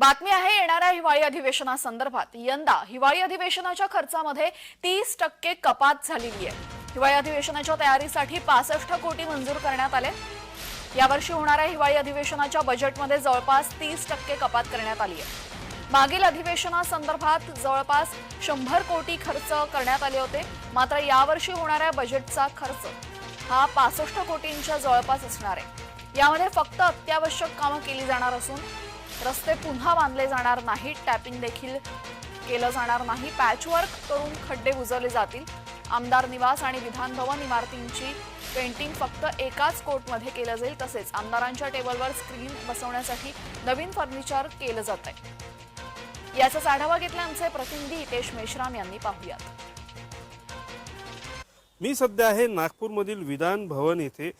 बातमी आहे येणाऱ्या हिवाळी अधिवेशनासंदर्भात. यंदा हिवाळी अधिवेशनाच्या खर्चामध्ये तीस टक्के कपात झालेली आहे. हिवाळी अधिवेशनाच्या तयारीसाठी पासष्ट कोटी मंजूर करण्यात आले. यावर्षी होणाऱ्या हिवाळी अधिवेशनाच्या बजेटमध्ये जवळपास तीस टक्के कपात करण्यात आली आहे. मागील अधिवेशनासंदर्भात जवळपास शंभर कोटी खर्च करण्यात आले होते. मात्र यावर्षी होणाऱ्या बजेटचा खर्च हा पासष्ट कोटींच्या जवळपास असणार आहे. यामध्ये फक्त अत्यावश्यक कामं केली जाणार असून रस्ते पुन्हा बांधले जाणार नाहीत. टॅपिंग देखील केलं जाणार नाही. पॅचवर्क करून खड्डे बुजवले जातील. आमदार निवास आणि विधानभवन इमारतींची पेंटिंग फक्त एकाच कोर्टमध्ये केलं जाईल. तसेच आमदारांच्या टेबलवर स्क्रीन बसवण्यासाठी नवीन फर्निचर केलं जात आहे याचाच आढावा घेतला आमचे प्रतिनिधी हितेश मेश्राम यांनी. पाहूयात. मी सध्या आहे नागपूरमधील विधान भवन येथे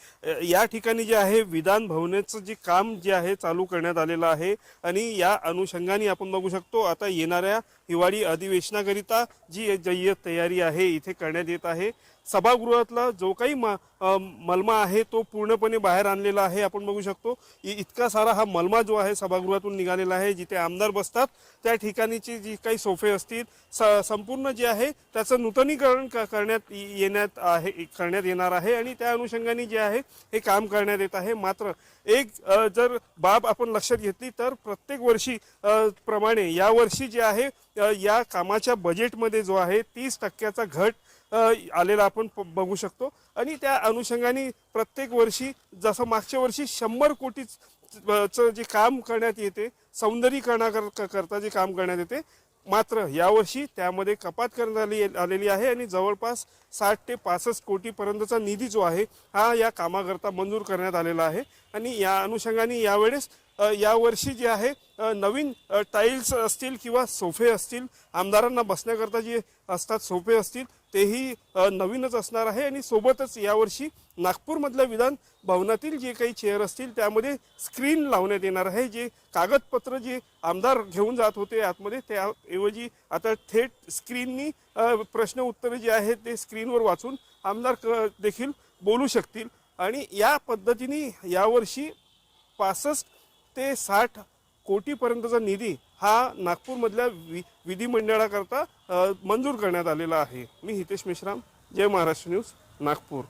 या ठिकाणी जे आहे विधान भवनाचं जे काम जे आहे चालू करण्यात आलेलं आहे आणि या अनुषंगाने आपण बघू शकतो आता येणाऱ्या हिवाळी अधिवेशनाकरिता जी जय्यत तयारी आहे इथे करण्यात येत आहे. सभागृहातला जो काही म मलमा आहे तो पूर्णपणे बाहेर आणलेला आहे. आपण बघू शकतो इतका सारा हा मलमा जो आहे सभागृहातून निघालेला आहे जिथे आमदार बसतात. त्या ठिकाणीची जी काही सोफे असतील स संपूर्ण जे आहे त्याचं नूतनीकरण क- करण्यात येण्यात आहे करण्यात येणार आहे. आणि त्या अनुषंगाने जे आहे हे काम करण्यात येत आहे. मात्र एक जर बाब आपण लक्षात घेतली तर प्रत्येक वर्षी प्रमाणे यावर्षी जे आहे या कामाच्या बजेटमध्ये जो आहे तीस टक्क्याचा घट आलेला आपण प- बघू शकतो. आणि त्या अनुषंगाने प्रत्येक वर्षी जसं मागच्या वर्षी शंभर कोटी चं जे काम करण्यात येते सौंदर्यीकरणाकर करता जे काम करण्यात येते मात्र यावर्षी त्यामध्ये कपात करण्यात आली आलेली आहे आणि जवळपास साठ ते पासष्ट कोटीपर्यंतचा निधी जो आहे हा या कामाकरता मंजूर करण्यात आलेला आहे. आणि या अनुषंगाने यावेळेस यावर्षी जे आहे नवीन टाईल्स असतील किंवा सोफे असतील आमदारांना बसण्याकरता जे असतात सोफे असतील तेही नवीनच असणार आहे आणि सोबतच यावर्षी नागपूरमधल्या विधान भवनातील जे काही चेअर असतील त्यामध्ये स्क्रीन लावण्यात येणार आहे. जे कागदपत्र जे आमदार घेऊन जात होते आतमध्ये त्याऐवजी आता थेट स्क्रीननी प्रश्न उत्तरे जे आहेत ते स्क्रीनवर वाचून आमदार क देखील बोलू शकतील. आणि या पद्धतीने यावर्षी पासष्ट ते साठ कोटीपर्यंतचा निधी हा नागपूरमधल्या वि विधिमंडळाकरता मंजूर करण्यात आलेला आहे. मी हितेश मेश्राम जय महाराष्ट्र न्यूज नागपूर.